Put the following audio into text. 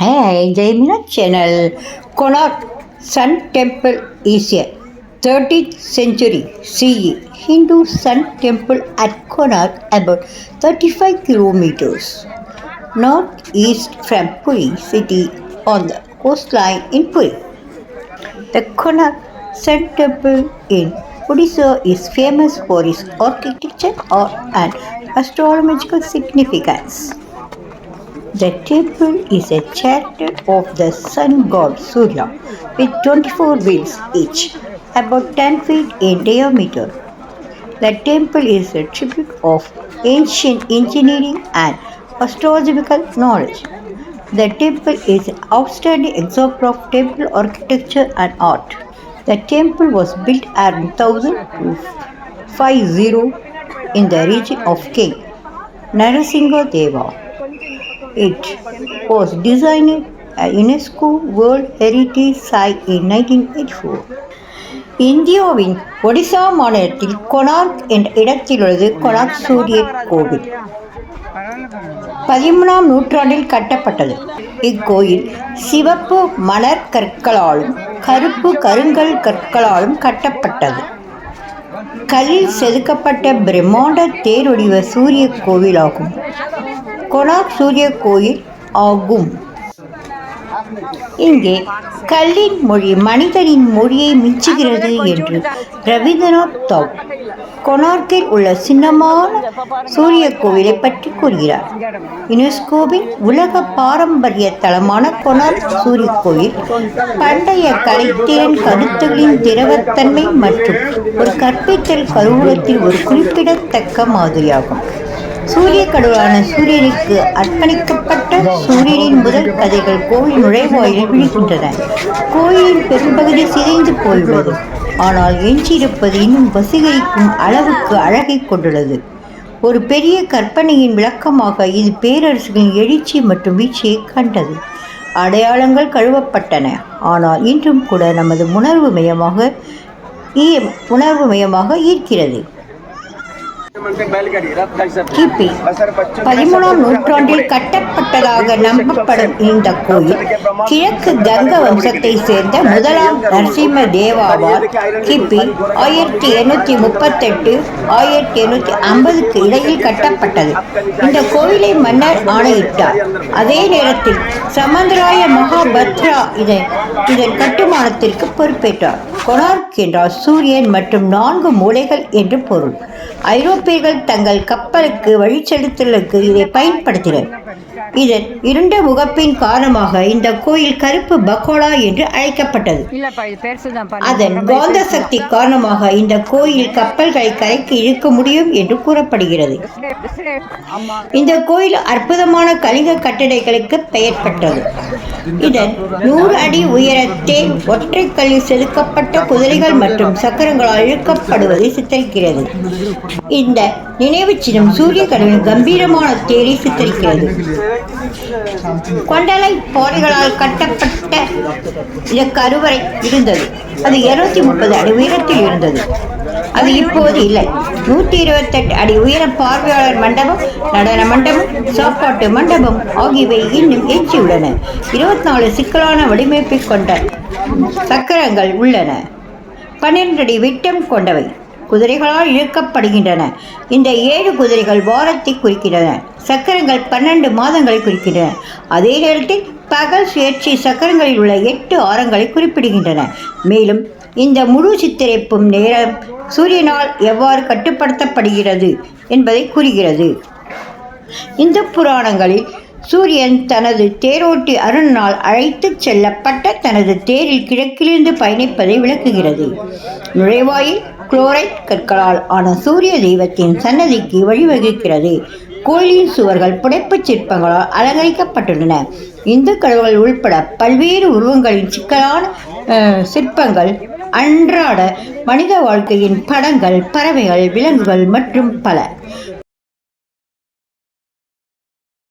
Hey, Jaimina channel. Konark Sun Temple is a 13th century CE Hindu sun temple at Konark, about 35 kilometers northeast from Puri city on the coastline in Puri. The Konark Sun Temple in Odisha is famous for its architecture and astrological significance. The temple is a chariot of the sun god Surya with 24 wheels each, about 10 feet in diameter. The temple is a tribute of ancient engineering and astrological knowledge. The temple is an outstanding example of temple architecture and art. The temple was built around 1050 in the region of King Narasingha Deva. It was designed a UNESCO World Heritage Site in 1984. இந்தியாவின் ஒடிசா மாநிலத்தில் கொனார்க் என்ற இடத்தில் உள்ளது கொனார்க் சூரிய கோவில். பதிமூணாம் நூற்றாண்டில் கட்டப்பட்டது. இக்கோயில் சிவப்பு மணற் கற்களாலும் கருப்பு கருங்கல் கற்களாலும் கட்டப்பட்டது. கல்லில் செதுக்கப்பட்ட பிரம்மாண்ட தேரொடிவ சூரிய கோவிலாகும். கொனார்க் சூரிய கோயில் ஆகும். இங்கே கல்லின் மொழி மனிதனின் மொழியை மிஞ்சுகிறது என்று ரவீந்திரநாத் தாகூர் கொனார்க்கில் உள்ள சின்னமான சூரிய கோவிலை பற்றி கூறுகிறார். யுனெஸ்கோவின் உலக பாரம்பரிய தலமான கொனார்க் சூரிய கோயில் பண்டைய கலைத்திறன் கருத்துகளின் திரவத்தன்மை மற்றும் ஒரு கற்பித்தல் கருவூலத்தில் ஒரு குறிப்பிடத்தக்க மாதிரியாகும். சூரிய கடவுளான சூரியனுக்கு அர்ப்பணிக்கப்பட்ட சூரியனின் முதல் கதைகள் கோவில் நுழைவாயிலில் விழுகின்றன. கோயிலின் பெரும்பகுதி சிதைந்து போயுள்ளது ஆனால் எஞ்சியிருப்பது இன்னும் வசீகரிக்கும் அளவுக்கு அழகை கொண்டுள்ளது. ஒரு பெரிய கற்பனையின் விளக்கமாக இது பேரரசுகளின் எழுச்சி மற்றும் வீழ்ச்சியை கண்டது. அடையாளங்கள் கழுவப்பட்டன. ஆனால் இன்றும் கூட நமது உணர்வு மையமாக ஈ- உணர்வு மையமாக ஈர்க்கிறது கிபி பதிமூணாம் நூற்றாண்டில் கட்டப்பட்டதாக நம்பப்படும் இந்த கோயில் கிழக்கு கங்க வம்சத்தை சேர்ந்த முதலாம் நரசிம்ம தேவாவால் கிபி ஆயிரத்தி எண்ணூற்றி முப்பத்தெட்டு ஆயிரத்தி எண்ணூற்றி ஐம்பதுக்கு இடையில் கட்டப்பட்டது. இந்த கோயிலை மன்னர் ஆணையிட்டார். அதே நேரத்தில் சமந்தராய மகாபத்ரா இதன் இதன் கட்டுமானத்திற்கு பொறுப்பேற்றார். கொனார்க் என்றால் சூரியன் மற்றும் நான்கு மூலைகள் என்று பொருள். ஐரோப்பியர்கள் தங்கள் கப்பலுக்கு வழிச்செலுத்தலுக்கு இதை பயன்படுத்தினர். இதன் இருண்ட முகப்பின் காரணமாக இந்த கோயில் கருப்பு பகோடா என்று அழைக்கப்பட்டது. அதன் காந்த சக்தி காரணமாக இந்த கோயில் கப்பல்களை கரைக்கு இழுக்க முடியும் என்று கூறப்படுகிறது. இந்த கோயில் அற்புதமான கலிங்க கட்டிடங்களுக்கு பெயர் பெற்றது இதன் நூறு அடி உயரத்தே ஒற்றை கல்லில் செதுக்கப்பட்ட குதிரைகள் மற்றும் சக்கரங்களால் இழுக்கப்படுவதை சித்தரிக்கிறது. இந்த நினைவு சின்னம் சூரிய கடவுளின் கம்பீரமான தேரை சித்தரிக்கிறது. கொண்டலை பாறைகளால் கட்டப்பட்ட இந்த கருவறை இருந்தது. அது இருநூத்தி முப்பது அடி உயரத்தில் இருந்தது. அது இப்போது இல்லை. நூற்றி இருபத்தெட்டு அடி உயர பார்வையாளர் மண்டபம் நடன மண்டபம் சாப்பாட்டு மண்டபம் ஆகியவை இன்னும் எஞ்சியுள்ளன. இருபத்தி நாலு சிக்கலான வடிவமைப்பை கொண்ட சக்கரங்கள் உள்ளன. பன்னிரண்டு அடி விட்டம் கொண்டவை. குதிரைகளால் இழுக்கப்படுகின்றன. இந்த ஏழு குதிரைகள் வாரத்தை குறிக்கின்றன. சக்கரங்கள் பன்னெண்டு மாதங்களை குறிக்கின்றன. அதே நேரத்தில் பகல் சுயற்சி சக்கரங்களில் உள்ள எட்டு ஆரங்களை குறிப்பிடுகின்றன. மேலும் இந்த முழு சித்தரிப்பும் நேரம் சூரியனால் எவ்வாறு கட்டுப்படுத்தப்படுகிறது என்பதை கூறுகிறது. இந்த புராணங்களில் சூரியன் தனது தேரோட்டி அருணால் அழைத்துச் செல்லப்பட்ட தனது தேரில் கிழக்கிலிருந்து பயணிப்பதை விளக்குகிறது. நுழைவாயில் குளோரைட் கற்களால் ஆன சூரிய தெய்வத்தின் சன்னதிக்கு வழிவகுக்கிறது. கோயிலின் சுவர்கள் புடைப்புச் சிற்பங்களால் அலங்கரிக்கப்பட்டுள்ளன. இந்து கடவுள் உள்பட பல்வேறு உருவங்களின் சிக்கலான சிற்பங்கள் அன்றாட மனித வாழ்க்கையின் படங்கள் பறவைகள் விலங்குகள் மற்றும் பல.